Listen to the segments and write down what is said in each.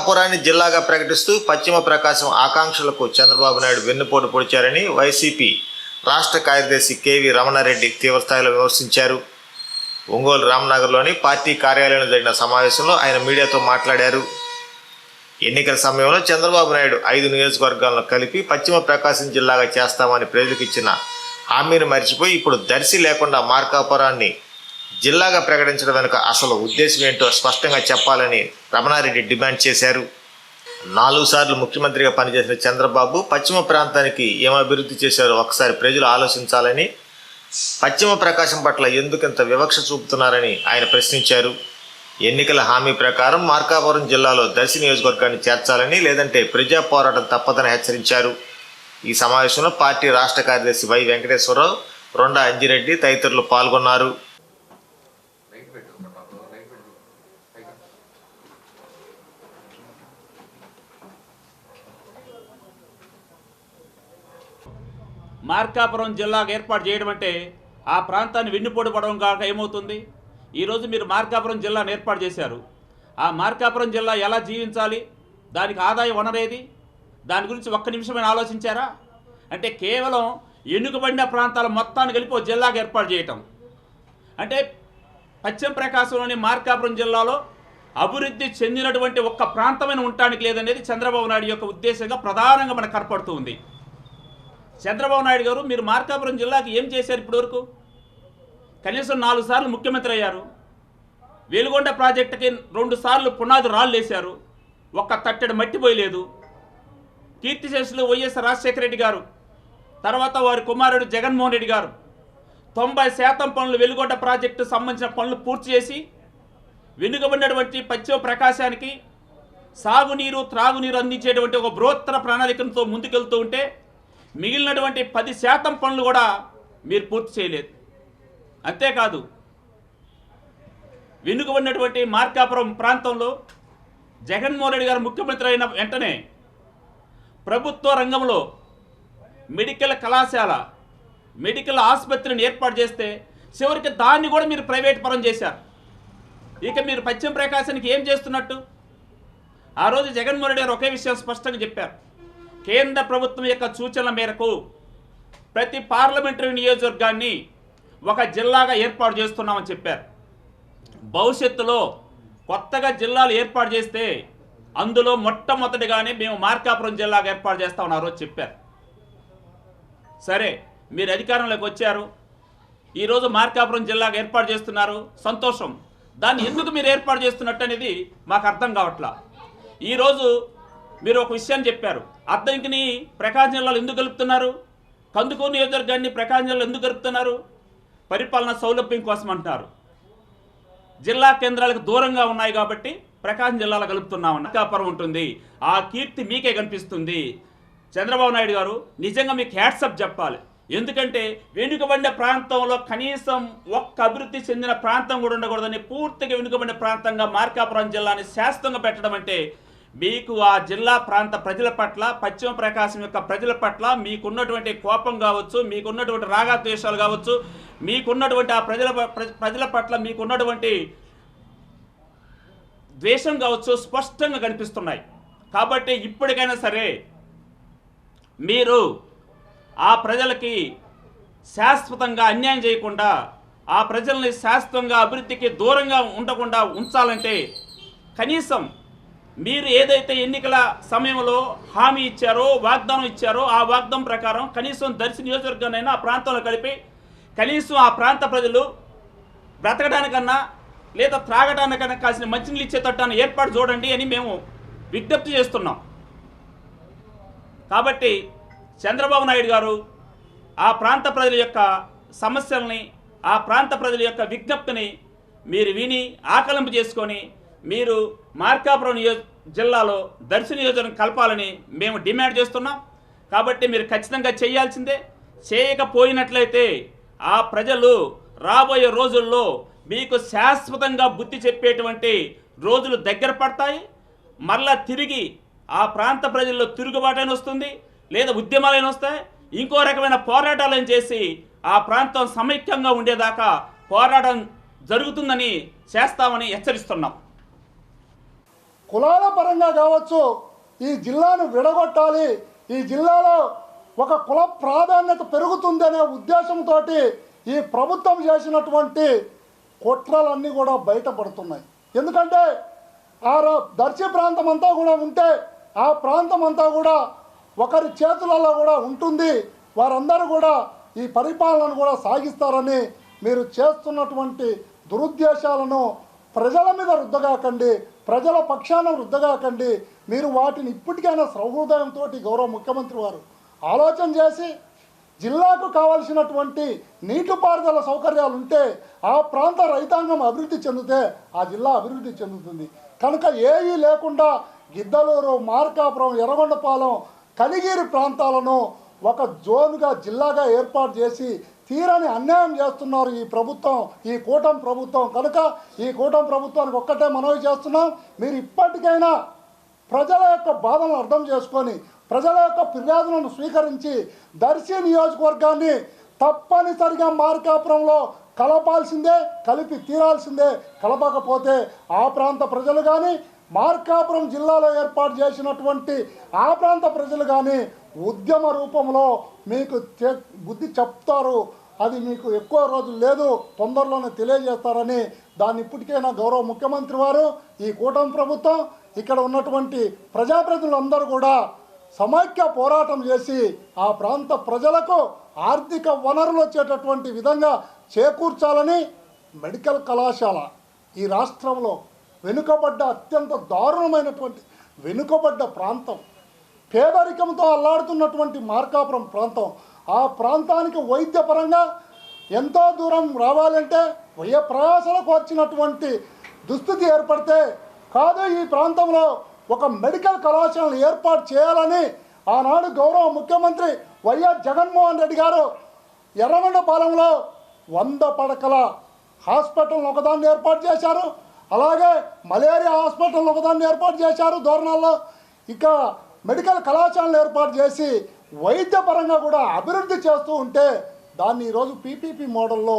మార్కాపురాన్ని జిల్లాగా ప్రకటిస్తూ పశ్చిమ ప్రకాశం ఆకాంక్షలకు చంద్రబాబు నాయుడు వెన్నుపోటు పొడిచారని వైసీపీ రాష్ట్ర కార్యదర్శి కేవీ రమణారెడ్డి తీవ్రస్థాయిలో విమర్శించారు. ఒంగోలు రామ్నగర్లోని పార్టీ కార్యాలయంలో జరిగిన సమావేశంలో ఆయన మీడియాతో మాట్లాడారు. ఎన్నికల సమయంలో చంద్రబాబు నాయుడు ఐదు నియోజకవర్గాలను కలిపి పశ్చిమ ప్రకాశం జిల్లాగా చేస్తామని ప్రజలకు ఇచ్చిన హామీని మర్చిపోయి ఇప్పుడు దర్శి లేకుండా మార్కాపురాన్ని జిల్లాగా ప్రకటించడం వెనుక అసలు ఉద్దేశం ఏంటో స్పష్టంగా చెప్పాలని రమణారెడ్డి డిమాండ్ చేశారు. నాలుగు సార్లు ముఖ్యమంత్రిగా పనిచేసిన చంద్రబాబు పశ్చిమ ప్రాంతానికి ఏం అభివృద్ధి చేశారో ఒకసారి ప్రజలు ఆలోచించాలని పశ్చిమ ప్రకాశం పట్ల ఎందుకింత వివక్ష చూపుతున్నారని ఆయన ప్రశ్నించారు. ఎన్నికల హామీ ప్రకారం మార్కాపురం జిల్లాలో దర్శి నియోజకవర్గాన్ని చేర్చాలని లేదంటే ప్రజా పోరాటం తప్పదని హెచ్చరించారు. ఈ సమావేశంలో పార్టీ రాష్ట్ర కార్యదర్శి వై వెంకటేశ్వరరావు రొండా అంజిరెడ్డి తదితరులు పాల్గొన్నారు. మార్కాపురం జిల్లాకు ఏర్పాటు చేయడం అంటే ఆ ప్రాంతాన్ని వెన్నుపోటు పడడం కాక ఏమవుతుంది? ఈరోజు మీరు మార్కాపురం జిల్లాను ఏర్పాటు చేశారు. ఆ మార్కాపురం జిల్లా ఎలా జీవించాలి? దానికి ఆదాయ వనరేది? దాని గురించి ఒక్క నిమిషమైన ఆలోచించారా? అంటే కేవలం ఎన్నుకబడిన ప్రాంతాల మొత్తాన్ని కలిపి ఒక జిల్లాకు ఏర్పాటు చేయటం. అంటే పశ్చిమ ప్రకాశంలోని మార్కాపురం జిల్లాలో అభివృద్ధి చెందినటువంటి ఒక్క ప్రాంతమైన ఉండటానికి లేదనేది చంద్రబాబు నాయుడు యొక్క ఉద్దేశంగా ప్రధానంగా మనకు కనపడుతూ ఉంది. చంద్రబాబు నాయుడు గారు మీరు మార్కాపురం జిల్లాకి ఏం చేశారు ఇప్పటివరకు? కనీసం నాలుగు సార్లు ముఖ్యమంత్రి అయ్యారు. వెలుగొండ ప్రాజెక్టుకి రెండు సార్లు పునాది రాళ్ళు వేశారు. ఒక్క తట్టెడు మట్టి పోయలేదు. కీర్తిశేషులు వైఎస్ రాజశేఖర రెడ్డి గారు తర్వాత వారి కుమారుడు జగన్మోహన్ రెడ్డి గారు తొంభై శాతం పనులు వెలుగొండ ప్రాజెక్టు సంబంధించిన పనులు పూర్తి చేసి వెనుకబడినటువంటి పశ్చిమ ప్రకాశానికి సాగునీరు త్రాగునీరు అందించేటువంటి ఒక బృహత్తర ప్రణాళికలతో ముందుకెళ్తూ ఉంటే మిగిలినటువంటి పది శాతం పనులు కూడా మీరు పూర్తి చేయలేదు. అంతేకాదు వెనుకబడినటువంటి మార్కాపురం ప్రాంతంలో జగన్మోహన్ రెడ్డి గారు ముఖ్యమంత్రి అయిన వెంటనే ప్రభుత్వ రంగంలో మెడికల్ కళాశాల మెడికల్ ఆసుపత్రిని ఏర్పాటు చేస్తే చివరికి దాన్ని కూడా మీరు ప్రైవేట్ పరం చేశారు. ఇక మీరు పశ్చిమ ప్రకాశానికి ఏం చేస్తున్నట్టు? ఆ రోజు జగన్మోహన్ రెడ్డి గారు ఒకే విషయం స్పష్టంగా చెప్పారు. కేంద్ర ప్రభుత్వం యొక్క సూచనల మేరకు ప్రతి పార్లమెంటరీ నియోజకవర్గాన్ని ఒక జిల్లాగా ఏర్పాటు చేస్తున్నామని చెప్పారు. భవిష్యత్తులో కొత్తగా జిల్లాలు ఏర్పాటు చేస్తే అందులో మొట్టమొదటిగానే మేము మార్కాపురం జిల్లాగా ఏర్పాటు చేస్తా ఉన్నారో చెప్పారు. సరే మీరు అధికారంలోకి వచ్చారు. ఈరోజు మార్కాపురం జిల్లాగా ఏర్పాటు చేస్తున్నారు. సంతోషం. దాన్ని ఎందుకు మీరు ఏర్పాటు చేస్తున్నట్టు అనేది మాకు అర్థం కావట్లా. ఈరోజు మీరు ఒక విషయాన్ని చెప్పారు. అద్దంకిని ప్రకాశం జిల్లాలో ఎందుకు కలుపుతున్నారు కందుకూరు నియోజకవర్గాన్ని ప్రకాశం జిల్లాలో ఎందుకు కలుపుతున్నారు పరిపాలన సౌలభ్యం కోసం అంటున్నారు. జిల్లా కేంద్రాలకు దూరంగా ఉన్నాయి కాబట్టి ప్రకాశం జిల్లాలో కలుపుతున్నామన్న కాపురం ఉంటుంది. ఆ కీర్తి మీకే కనిపిస్తుంది. చంద్రబాబు నాయుడు గారు నిజంగా మీకు హ్యాట్సప్ చెప్పాలి. ఎందుకంటే వెనుకబడిన ప్రాంతంలో కనీసం ఒక్క అభివృద్ధి చెందిన ప్రాంతం కూడా ఉండకూడదని పూర్తిగా వెనుకబడిన ప్రాంతంగా మార్కాపురం జిల్లాని శాశ్వతంగా పెట్టడం అంటే మీకు ఆ జిల్లా ప్రాంత ప్రజల పట్ల పశ్చిమ ప్రకాశం యొక్క ప్రజల పట్ల మీకున్నటువంటి కోపం కావచ్చు మీకున్నటువంటి రాగాద్వేషాలు కావచ్చు మీకున్నటువంటి ఆ ప్రజల ప్రజల పట్ల మీకున్నటువంటి ద్వేషం కావచ్చు స్పష్టంగా కనిపిస్తున్నాయి. కాబట్టి ఇప్పటికైనా సరే మీరు ఆ ప్రజలకి శాశ్వతంగా అన్యాయం చేయకుండా ఆ ప్రజల్ని శాశ్వతంగా అభివృద్ధికి దూరంగా ఉండకుండా ఉంచాలంటే కనీసం మీరు ఏదైతే ఎన్నికల సమయంలో హామీ ఇచ్చారో వాగ్దానం ఇచ్చారో ఆ వాగ్దానం ప్రకారం కనీసం దర్శి నియోజకవర్గానైనా ఆ ప్రాంతంలో కలిపి కనీసం ఆ ప్రాంత ప్రజలు బ్రతకడానికన్నా లేదా త్రాగడానికన్నా కాసిన మంచినీళ్ళు ఇచ్చేటట్టు ఏర్పాటు చూడండి అని మేము విజ్ఞప్తి చేస్తున్నాం. కాబట్టి చంద్రబాబు నాయుడు గారు ఆ ప్రాంత ప్రజల యొక్క సమస్యల్ని ఆ ప్రాంత ప్రజల యొక్క విజ్ఞప్తిని మీరు విని ఆకలింపు చేసుకొని మీరు మార్కాపురం నియో జిల్లాలో దర్శి నియోజకవర్గం కలపాలని మేము డిమాండ్ చేస్తున్నాం. కాబట్టి మీరు ఖచ్చితంగా చేయాల్సిందే. చేయకపోయినట్లయితే ఆ ప్రజలు రాబోయే రోజుల్లో మీకు శాశ్వతంగా బుద్ధి చెప్పేటువంటి రోజులు దగ్గర పడతాయి. మరలా తిరిగి ఆ ప్రాంత ప్రజల్లో తిరుగుబాటైన వస్తుంది. లేదా ఉద్యమాలైన వస్తాయి. ఇంకో రకమైన పోరాటాలను చేసి ఆ ప్రాంతం సమైక్యంగా ఉండేదాకా పోరాటం జరుగుతుందని చేస్తామని హెచ్చరిస్తున్నాం. కులాల పరంగా కావచ్చు ఈ జిల్లాను విడగొట్టాలి ఈ జిల్లాలో ఒక కుల ప్రాధాన్యత పెరుగుతుందనే ఉద్దేశంతో ఈ ప్రభుత్వం చేసినటువంటి కుట్రలన్నీ కూడా బయటపడుతున్నాయి. ఎందుకంటే ఆ దర్శి ప్రాంతం అంతా కూడా ఉంటే ఆ ప్రాంతం అంతా కూడా ఒకరి చేతులలో కూడా ఉంటుంది. వారందరూ కూడా ఈ పరిపాలనను కూడా సాగిస్తారని మీరు చేస్తున్నటువంటి దురుద్దేశాలను ప్రజల మీద రుద్దగాకండి. ప్రజల పక్షాన వృద్ధగాకండి మీరు వాటిని ఇప్పటికైనా సౌహృదయంతో గౌరవ ముఖ్యమంత్రి వారు ఆలోచన చేసి జిల్లాకు కావలసినటువంటి నీటిపారుదల సౌకర్యాలు ఉంటే ఆ ప్రాంత రైతాంగం అభివృద్ధి చెందితే ఆ జిల్లా అభివృద్ధి చెందుతుంది. కనుక ఏవీ లేకుండా గిద్దలూరు మార్కాపురం ఎర్రగొండపాలెం కలిగిరి ప్రాంతాలను ఒక జోన్గా జిల్లాగా ఏర్పాటు చేసి తీరని అన్యాయం చేస్తున్నారు ఈ ప్రభుత్వం ఈ కూటమి ప్రభుత్వం. కనుక ఈ కూటమి ప్రభుత్వానికి ఒక్కటే మనవి చేస్తున్నాం మీరు ఇప్పటికైనా ప్రజల యొక్క బాధలను అర్థం చేసుకొని ప్రజల యొక్క ఫిర్యాదులను స్వీకరించి దర్శి నియోజకవర్గాన్ని తప్పనిసరిగా మార్కాపురంలో కలపాల్సిందే కలిపి తీరాల్సిందే. కలపకపోతే ఆ ప్రాంత ప్రజలు కానీ మార్కాపురం జిల్లాలో ఏర్పాటు చేసినటువంటి ఆ ప్రాంత ప్రజలు కానీ ఉద్యమ రూపంలో మీకు బుద్ధి చెప్తారు. అది మీకు ఎక్కువ రోజులు లేదు తొందరలోనే తెలియజేస్తారని దాన్ని ఇప్పటికైనా గౌరవ ముఖ్యమంత్రి వారు ఈ కూటమి ప్రభుత్వం ఇక్కడ ఉన్నటువంటి ప్రజాప్రతినిధులందరూ కూడా సమైక్య పోరాటం చేసి ఆ ప్రాంత ప్రజలకు ఆర్థిక వనరులు వచ్చేటటువంటి విధంగా చేకూర్చాలని మెడికల్ కళాశాల ఈ రాష్ట్రంలో వెనుకబడ్డ అత్యంత దారుణమైనటువంటి వెనుకబడ్డ ప్రాంతం. పేదరికంతో అల్లాడుతున్నటువంటి మార్కాపురం ప్రాంతం. ఆ ప్రాంతానికి వైద్యపరంగా ఎంతో దూరం రావాలంటే వ్యయ ప్రయాసలకు వచ్చినటువంటి దుస్థితి ఏర్పడితే కాదు ఈ ప్రాంతంలో ఒక మెడికల్ కళాశాలను ఏర్పాటు చేయాలని ఆనాడు గౌరవ ముఖ్యమంత్రి వైఎస్ జగన్మోహన్ రెడ్డి గారు ఎర్రగొండపాలెంలో వంద పడకల హాస్పిటల్ ఒకదాన్ని ఏర్పాటు చేశారు. అలాగే మలేరియా హాస్పిటల్ ఒకదాన్ని ఏర్పాటు చేశారు. దోరణాల్లో ఇక మెడికల్ కళాశాలను ఏర్పాటు చేసి వైద్యపరంగా కూడా అభివృద్ధి చేస్తూ ఉంటే దాన్ని ఈరోజు పీపీపీ మోడల్లో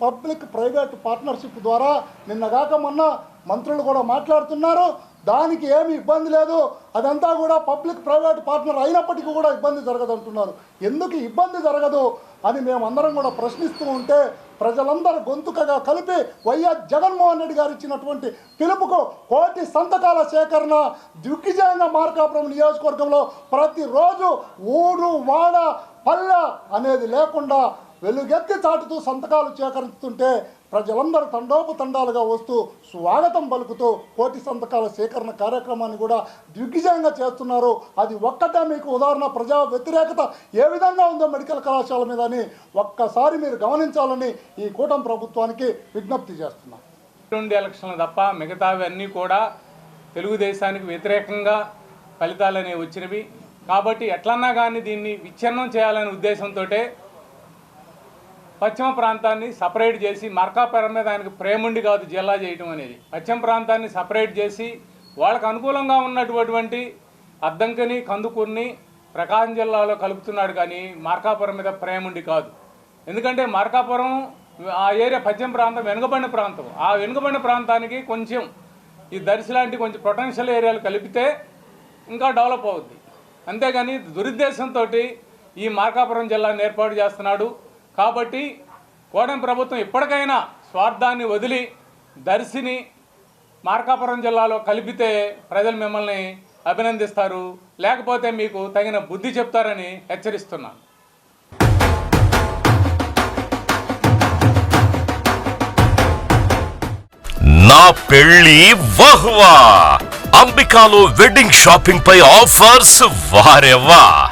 పబ్లిక్ ప్రైవేట్ పార్ట్నర్షిప్ ద్వారా నిన్నగాక మొన్న మంత్రులు కూడా మాట్లాడుతున్నారు. దానికి ఏమి ఇబ్బంది లేదు. అదంతా కూడా పబ్లిక్ ప్రైవేట్ పార్ట్నర్ అయినప్పటికీ కూడా ఇబ్బంది జరగదు అంటున్నారు ఎందుకు ఇబ్బంది జరగదు? అది మేమందరం కూడా ప్రశ్నిస్తూ ఉంటే ప్రజలందరూ గొంతుకగా కలిపి వైఎస్ జగన్మోహన్ రెడ్డి గారు ఇచ్చినటువంటి పిలుపుకు కోటి సంతకాల సేకరణ దిగ్విజయంగా మార్కాపురం నియోజకవర్గంలో ప్రతిరోజు ఊరు వాడ పల్లె అనేది లేకుండా వెలుగెత్తి చాటుతూ సంతకాలు సేకరిస్తుంటే ప్రజలందరూ తండోపతండాలుగా వస్తూ స్వాగతం పలుకుతూ కోటి సంతకాల సేకరణ కార్యక్రమాన్ని కూడా దిగ్విజయంగా చేస్తున్నారు. అది ఒక్కటే మీకు ఉదాహరణ ప్రజా వ్యతిరేకత ఏ విధంగా ఉందో మెడికల్ కళాశాల మీద అని ఒక్కసారి మీరు గమనించాలని ఈ కూటమి ప్రభుత్వానికి విజ్ఞప్తి చేస్తున్నాను రెండు ఎలక్షన్లు తప్ప మిగతావన్నీ కూడా తెలుగుదేశానికి వ్యతిరేకంగా ఫలితాలు అనేవి వచ్చినవి. కాబట్టి ఎట్లన్నా కానీ దీన్ని విచ్ఛిన్నం చేయాలనే ఉద్దేశంతో పశ్చిమ ప్రాంతాన్ని సపరేట్ చేసి మార్కాపురం మీద ఆయనకు ప్రేముండి కాదు జిల్లా చేయటం అనేది. పశ్చిమ ప్రాంతాన్ని సపరేట్ చేసి వాళ్ళకు అనుకూలంగా ఉన్నటువంటి అద్దంకిని కందుకూరిని ప్రకాశం జిల్లాలో కలుపుతున్నాడు కానీ మార్కాపురం మీద ప్రేముండి కాదు. ఎందుకంటే మార్కాపురం ఆ ఏరియా పశ్చిమ ప్రాంతం వెనుకబడిన ప్రాంతం. ఆ వెనుకబడిన ప్రాంతానికి కొంచెం ఈ దర్శి లాంటి కొంచెం పొటెన్షియల్ ఏరియాలు కలిపితే ఇంకా డెవలప్ అవుద్ది. అంతేగాని దురుద్దేశంతో ఈ మార్కాపురం జిల్లాను ఏర్పాటు చేస్తున్నాడు. కాబట్టి కోటం ప్రభుత్వం ఇప్పటికైనా స్వార్థాన్ని వదిలి దర్శిని మార్కాపురం జిల్లాలో కలిపితే ప్రజలు మిమ్మల్ని అభినందిస్తారు. లేకపోతే మీకు తగిన బుద్ధి చెప్తారని హెచ్చరిస్తున్నాను. నా పెళ్ళి వహ్వా! అంబికాలో వెడ్డింగ్ షాపింగ్ పై ఆఫర్స్ వారెవ్వా!